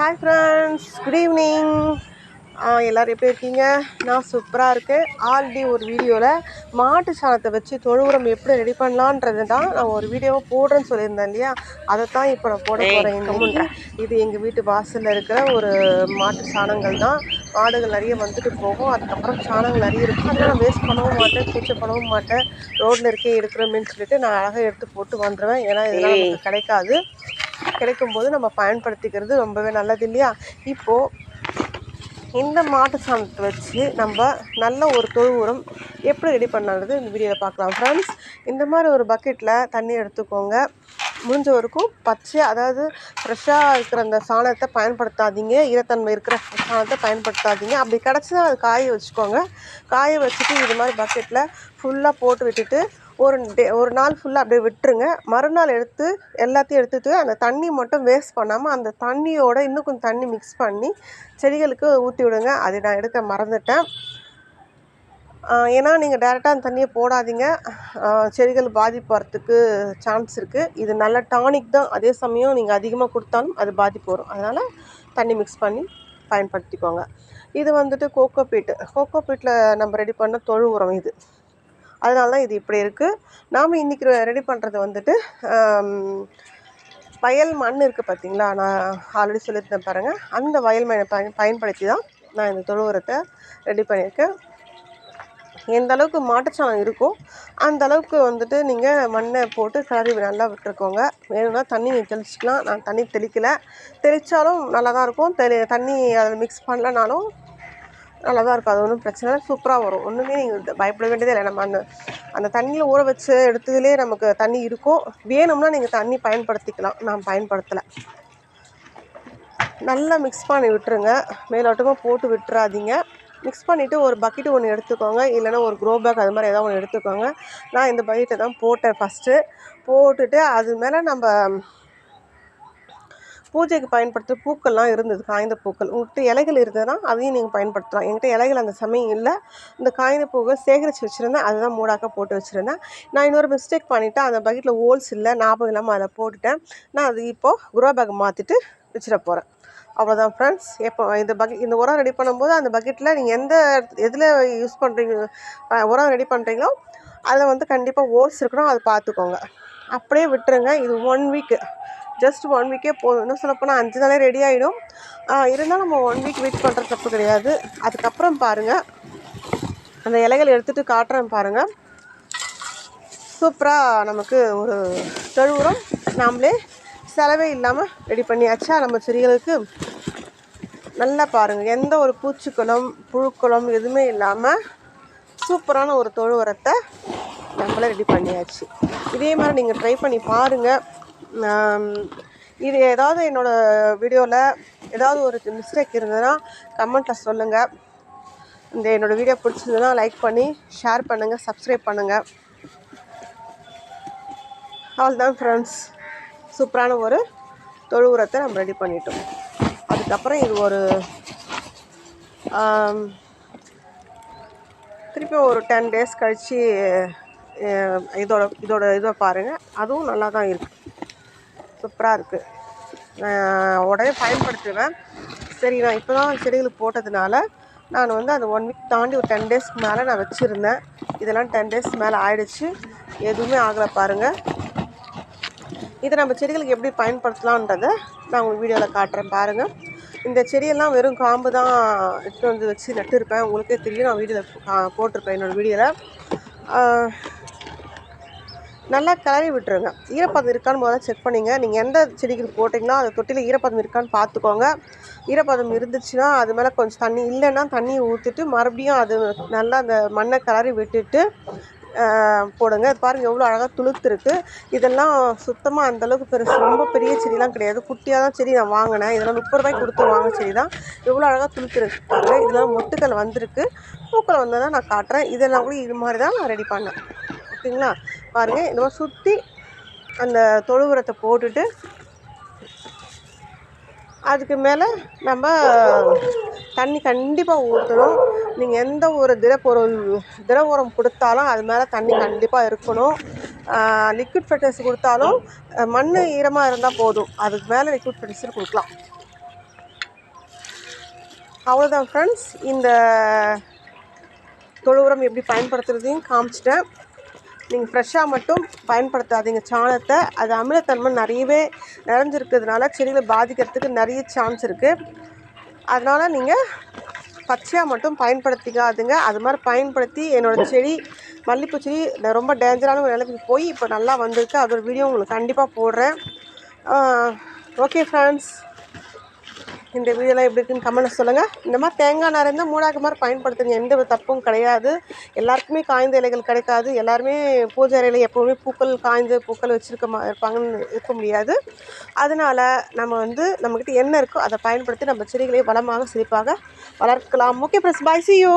Hi friends good evening எல்லோரும் எப்படி இருக்கீங்க? நான் சூப்பராக இருக்கேன். ஆல்ரெடி ஒரு வீடியோவில் மாட்டு சாணத்தை வச்சு தொழு உரம் எப்படி ரெடி பண்ணலான்றது தான் நான் ஒரு வீடியோவை போடுறேன்னு சொல்லியிருந்தேன் இல்லையா? அதை தான் இப்போ நான் போட போகிறேன் இது எங்கள் வீட்டு வாசலில் இருக்கிற ஒரு மாட்டு சாணங்கள் தான். மாடுகள் நிறைய வந்துட்டு போகும். அதுக்கப்புறம் சாணங்கள் நிறைய இருக்கும் அதெல்லாம் நான் வேஸ்ட் பண்ணவும் மாட்டேன் பூச்சை பண்ணவும் மாட்டேன். ரோட்டில் இருக்கே இருக்கிறோமேன்னு சொல்லிட்டு நான் அழகாக எடுத்து போட்டு வந்துடுவேன் ஏன்னா இதெல்லாம் நமக்கு கிடைக்காது. கிடைக்கும்போது நம்ம பயன்படுத்திக்கிறது ரொம்பவே நல்லது இல்லையா? இப்போது இந்த மாட்டு சாணத்தை வச்சு நம்ம நல்ல ஒரு தொழு உரம் எப்படி ரெடி பண்ணுறது இந்த வீடியோவில் பார்க்கலாம். ஃப்ரெண்ட்ஸ் இந்த மாதிரி ஒரு பக்கெட்டில் தண்ணி எடுத்துக்கோங்க. முடிஞ்ச வரைக்கும் பச்சை அதாவது ஃப்ரெஷ்ஷாக இருக்கிற அந்த சாணத்தை பயன்படுத்தாதீங்க. ஈரத்தன்மை இருக்கிற சாணத்தை பயன்படுத்தாதீங்க. அப்படி கிடச்சினா அது காய வச்சுக்கோங்க. காய வச்சுட்டு இது மாதிரி பக்கெட்டில் ஃபுல்லாக போட்டு விட்டுட்டு ஒரு டே ஒரு நாள் ஃபுல்லாக அப்படியே விட்டுருங்க. மறுநாள் எடுத்து எல்லாத்தையும் எடுத்துட்டு அந்த தண்ணி மட்டும் வேஸ்ட் பண்ணாமல் அந்த தண்ணியோட இன்னும் கொஞ்சம் தண்ணி மிக்ஸ் பண்ணி செடிகளுக்கு ஊற்றி விடுங்க. அதை நான் எடுக்க மறந்துட்டேன். ஏன்னா நீங்கள் டேரெக்டாக அந்த தண்ணியை போடாதீங்க. செடிகள் பாதிப்பு வரத்துக்கு சான்ஸ் இருக்குது இது நல்ல டானிக் தான். அதே சமயம் நீங்கள் அதிகமாக கொடுத்தாலும் அது பாதிப்பு வரும். அதனால் தண்ணி மிக்ஸ் பண்ணி பயன்படுத்திக்கோங்க. இது வந்துட்டு கோகோ பீட்டு கோகோ பீட்டில் நம்ம ரெடி பண்ண தொழு உரம் இது. அதனால தான் இது இப்படி இருக்குது நாம் இன்றைக்கி ரெடி பண்ணுறது வந்துட்டு வயல் மண் இருக்குது பார்த்தீங்களா நான் ஆல்ரெடி சொல்லியிருந்தேன் பாருங்கள் அந்த வயல் மண்ணை பயன் பயன்படுத்தி தான் நான் இந்த தொழு உரத்தை ரெடி பண்ணியிருக்கேன். எந்த அளவுக்கு மாட்டுச்சாணம் இருக்கோ அந்த அளவுக்கு வந்துட்டு நீங்கள் மண்ணை போட்டு கிளறி நல்லா விட்டுருக்கோங்க. வேணும்னா தண்ணி தெளிச்சிக்கலாம். நான் தண்ணி தெளிக்கலை. தெளித்தாலும் நல்லா தான் இருக்கும். தெளி தண்ணி அதில் மிக்ஸ் பண்ணலனாலும் நல்லா தான் இருக்கும். அது ஒன்றும் பிரச்சனை இல்லை. சூப்பராக வரும். ஒன்றுமே நீங்கள் பயப்பட வேண்டியதே இல்லை. நம்ம அந்த அந்த தண்ணியில் ஊற வச்சு எடுத்ததுலேயே நமக்கு தண்ணி இருக்கும் வேணும்னா நீங்கள் தண்ணி பயன்படுத்திக்கலாம். நான் பயன்படுத்தலை. நல்லா மிக்ஸ் பண்ணி விட்டுருங்க. மேலோட்டமாக போட்டு விட்டுறாதீங்க. மிக்ஸ் பண்ணிவிட்டு ஒரு பக்கெட்டு ஒன்று எடுத்துக்கோங்க. இல்லைன்னா ஒரு க்ரோ பேக் அது மாதிரி ஏதாவது ஒன்று எடுத்துக்கோங்க. நான் இந்த பக்கெட்டை தான் போட்டேன் ஃபஸ்ட்டு போட்டுட்டு அது மேலே நம்ம பூஜைக்கு பயன்படுத்துகிற பூக்கள்லாம் இருந்தது காய்ந்த பூக்கள். உங்கள்கிட்ட இலைகள் இருந்ததுன்னா அதையும் நீங்கள் பயன்படுத்தலாம். என்கிட்ட இலைகள் அந்த சமயம் இல்லை. இந்த காய்ந்த பூக்கள் சேகரித்து வச்சுருந்தேன். அதுதான் மூடாக்க போட்டு வச்சுருந்தேன். நான் இன்னொரு மிஸ்டேக் பண்ணிவிட்டேன் அந்த பக்கெட்டில் ஹோல்ஸ் இல்லை. ஞாபகம் இல்லாமல் அதை போட்டுட்டேன். நான் அது இப்போது குரோ பேக் மாற்றிட்டு வச்சிட போகிறேன் அவ்வளோதான் ஃப்ரெண்ட்ஸ் எப்போ இந்த பக்கெட் இந்த உரம் ரெடி பண்ணும்போது அந்த பக்கெட்டில் நீங்கள் எந்த எதில் யூஸ் பண்ணுறீங்க உரம் ரெடி பண்ணுறீங்களோ அதில் வந்து கண்டிப்பாக ஹோல்ஸ் இருக்கணும். அதை பார்த்துக்கோங்க. அப்படியே விட்டுருங்க. இது ஒன் வீக்கு ஜஸ்ட் ஒன் வீக்கே போதும். இன்னும் சொல்லப்போனால் அஞ்சு நாளே ரெடி ஆகிடும் இருந்தாலும் நம்ம ஒன் வீக் வெயிட் பண்ணுறது தப்பு கிடையாது. அதுக்கப்புறம் பாருங்கள் அந்த இலைகள் எடுத்துகிட்டு காட்டுறேன் பாருங்கள் சூப்பராக நமக்கு ஒரு தொழு உரம் நாமளே செலவே இல்லாமல் ரெடி பண்ணியாச்சா நம்ம செடிகளுக்கு? நல்லா பாருங்கள் எந்த ஒரு பூச்சிக்குளம் புழுக்குளம் எதுவுமே இல்லாமல் சூப்பரான ஒரு தொழு உரத்தை நம்மளே ரெடி பண்ணியாச்சு. இதே மாதிரி நீங்கள் ட்ரை பண்ணி பாருங்கள் இது ஏதாவது என்னோடய வீடியோவில் ஏதாவது ஒரு மிஸ்டேக் இருந்ததுன்னா கமெண்ட்டில் சொல்லுங்கள் இந்த என்னோடய வீடியோ பிடிச்சிருந்ததுன்னா லைக் பண்ணி ஷேர் பண்ணுங்கள் சப்ஸ்கிரைப் பண்ணுங்கள் அவ்வளோதான் ஃப்ரெண்ட்ஸ் சூப்பரான ஒரு தொழு உரத்தை நம்ம ரெடி பண்ணிட்டோம். அதுக்கப்புறம் இது ஒரு திருப்பி ஒரு டென் டேஸ் கழித்து இதோட இதோட இதை பாருங்கள் அதுவும் நல்லா தான் இருக்குது சூப்பராக இருக்குது நான் உடனே பயன்படுத்துவேன் சரி நான் இப்போ தான் செடிகளுக்கு போட்டதுனால நான் வந்து அந்த ஒன் வீக் தாண்டி ஒரு டென் டேஸ்க்கு மேலே நான் வச்சுருந்தேன். இதெல்லாம் டென் டேஸ் மேலே ஆயிடுச்சு. எதுவுமே ஆகலை பாருங்கள் இதை நம்ம செடிகளுக்கு எப்படி பயன்படுத்தலான்றதை நான் உங்களுக்கு வீடியோவில் காட்டுறேன் பாருங்கள் இந்த செடியெல்லாம் வெறும் காம்பு தான் எடுத்து வந்து வச்சு நட்டுருப்பேன். உங்களுக்கே தெரியும். நான் வீடியோவில் போட்டிருப்பேன் என்னோடய வீடியோவில் நல்லா கிளறி விட்டுருங்க. ஈரப்பதம் இருக்கான்னு முதல்ல செக் பண்ணிங்க. நீங்கள் எந்த செடிகள் போட்டிங்கன்னா அது தொட்டியில் ஈரப்பதம் இருக்கான்னு பார்த்துக்கோங்க ஈரப்பதம் இருந்துச்சுன்னா அது மேலே கொஞ்சம் தண்ணி இல்லைன்னா தண்ணியை ஊற்றிட்டு மறுபடியும் அது நல்லா அந்த மண்ணை கிளறி விட்டுட்டு போடுங்க. இது பாருங்கள் எவ்வளோ அழகாக துளுத்துருக்கு. இதெல்லாம் சுத்தமாக அந்தளவுக்கு பெருசு ரொம்ப பெரிய செடிலாம் கிடையாது. குட்டியாக தான் செடி நான் வாங்கினேன். இதெல்லாம் முப்பது ரூபாய்க்கு கொடுத்து வாங்கின செடி தான் எவ்வளோ அழகாக துளுத்துருக்கு பாருங்கள் இதெல்லாம் மொட்டுக்கள் வந்திருக்கு. பூக்கள் தான் நான் காட்டுறேன். இதெல்லாம் கூட இது மாதிரி தான் நான் ரெடி பண்ணேன். ஓகேங்களா? பாருங்கள் இந்த மாதிரி சுற்றி அந்த தொழு உரத்தை போட்டுட்டு அதுக்கு மேலே நம்ம தண்ணி கண்டிப்பாக ஊற்றணும் நீங்கள் எந்த ஒரு திடப்பொருள் திட உரம் கொடுத்தாலும் அது மேலே தண்ணி கண்டிப்பாக இருக்கணும். லிக்விட் ஃபெர்டிலைசர் கொடுத்தாலும் மண் ஈரமாக இருந்தால் போதும். அதுக்கு மேலே லிக்விட் ஃபெர்டிலைசர் கொடுக்கலாம். அவ்வளோதான் ஃப்ரெண்ட்ஸ் இந்த தொழு உரம் எப்படி பயன்படுத்துறதையும் காமிச்சிட்டேன். நீங்கள் ஃப்ரெஷ்ஷாக மட்டும் பயன்படுத்தாதீங்க. சாணத்தை அது அமிலத்தன்மை நிறையவே நிறைஞ்சிருக்கிறதுனால செடிகளை பாதிக்கிறதுக்கு நிறைய சான்ஸ் இருக்குது அதனால் நீங்கள் பச்சையாக மட்டும் பயன்படுத்திக்காதுங்க. அது மாதிரி பயன்படுத்தி என்னோடய செடி மல்லிப்பூ செடி நான் ரொம்ப டேஞ்சரான ஒரு நிலைமைக்கு போய் இப்போ நல்லா வந்திருக்கு. அதோட வீடியோ உங்களுக்கு கண்டிப்பாக போடுறேன். ஓகே ஃப்ரெண்ட்ஸ் இந்த வீடியோலாம் எப்படி இருக்குன்னு கமெண்ட் சொல்லுங்கள் இந்த மாதிரி தேங்காய் நிறைந்த இருந்தால் மூடாக்கு மாதிரி பயன்படுத்துங்க. எந்த ஒரு தப்பும் கிடையாது. எல்லாருக்குமே காய்ந்த இலைகள் கிடைக்காது. எல்லாருமே பூஜை அறையில் எப்போவுமே பூக்கள் காய்ந்து பூக்கள் வச்சுருக்க மா இருப்பாங்கன்னு இருக்க முடியாது. அதனால் நம்ம வந்து நம்மக்கிட்ட என்ன இருக்கோ அதை பயன்படுத்தி நம்ம செடிகளை வளமாக செழிப்பாக வளர்க்கலாம். Okay plus bye see you